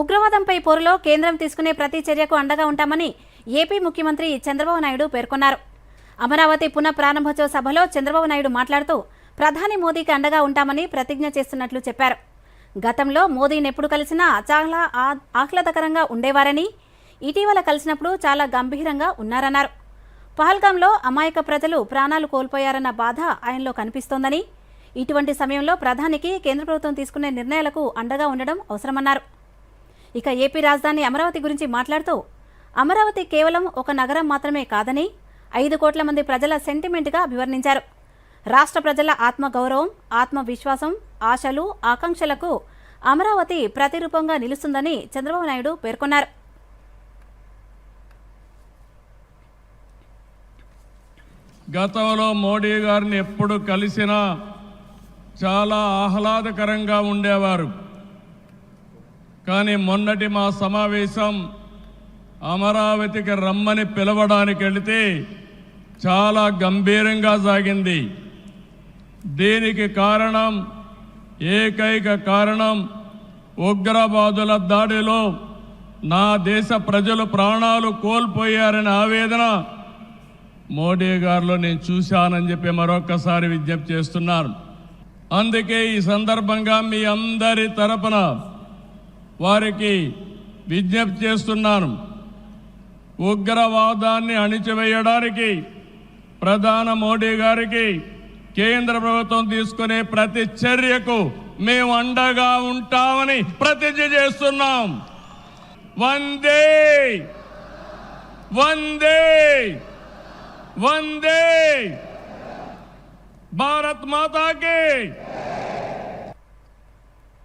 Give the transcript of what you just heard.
ఉగ్రవాదంపై పోరులో కేంద్రం తీసుకునే ప్రతి చర్యకు అండగా ఉంటామని ఏపీ ముఖ్యమంత్రి చంద్రబాబు నాయుడు పేర్కొన్నారు. అమరావతి పునః ప్రారంభోత్సవ సభలో చంద్రబాబు నాయుడు మాట్లాడుతూ ప్రధాని మోదీకి అండగా ఉంటామని ప్రతిజ్ఞ చేస్తున్నట్లు చెప్పారు. గతంలో మోదీని ఎప్పుడు కలిసినా చాలా ఆహ్లాదకరంగా ఉండేవారని ఇటీవల కలిసినప్పుడు చాలా గంభీరంగా ఉన్నారన్నారు. పహల్గాంలో అమాయక ప్రజలు ప్రాణాలు కోల్పోయారన్న బాధ ఆయనలో కనిపిస్తోందని ఇటువంటి సమయంలో ప్రధానికి కేంద్ర ప్రభుత్వం తీసుకునే నిర్ణయాలకు అండగా ఉండడం అవసరమన్నారు. ఇక ఏపీ రాజధాని అమరావతి గురించి మాట్లాడుతూ అమరావతి కేవలం ఒక నగరం మాత్రమే కాదని ఐదు కోట్ల మంది ప్రజల సెంటిమెంట్గా అభివర్ణించారు. రాష్ట్ర ప్రజల ఆత్మగౌరవం ఆత్మవిశ్వాసం ఆశలు ఆకాంక్షలకు అమరావతి ప్రతిరూపంగా నిలుస్తుందని చంద్రబాబు నాయుడు పేర్కొన్నారు. గతంలో మోడీ గారిని ఎప్పుడు కలిసినా చాలా ఆహ్లాదకరంగా ఉండేవారు. కానీ మొన్నటి మా సమావేశం అమరావతికి రమ్మని పిలవడానికి వెళితే చాలా గంభీరంగా సాగింది. దీనికి కారణం ఏకైక కారణం ఉగ్రవాదుల దాడిలో నా దేశ ప్రజలు ప్రాణాలు కోల్పోయారనే ఆవేదన మోడీ గారిలో నేను చూశానని చెప్పి మరొకసారి విజ్ఞప్తి చేస్తున్నాను. అందుకే ఈ సందర్భంగా మీ అందరి తరపున వారికి విజ్ఞప్తి చేస్తున్నాను. ఉగ్రవాదాన్ని అణిచివేయడానికి ప్రధాన మోడీ గారికి కేంద్ర ప్రభుత్వం తీసుకునే ప్రతి చర్యకు మేము అండగా ఉంటామని ప్రతిజ్ఞ చేస్తున్నాం. వందే! వందే! వందే! భారత్ మాతాకి!